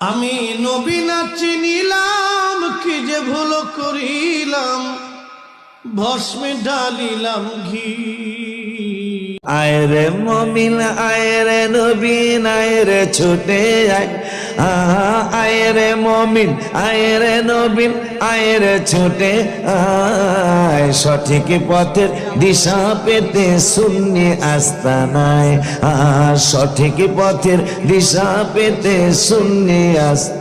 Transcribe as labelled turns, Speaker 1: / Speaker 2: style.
Speaker 1: আমি নবী না চিনিলাম, কি যে ভুল করিলাম? ভস্মে ডালিলাম ঘি।
Speaker 2: আয় আয়রে মমিন আয়রে নবীন, আয় রে ছোটে আয়। আয়রে মমিন আয়রে নবীন আয়রে ছোটে, আয়। সঠিক পথের দিশা পেতে শূন্যে আস্তানায় আ, সঠিক পথের দিশা পেতে শূন্যে আস্তা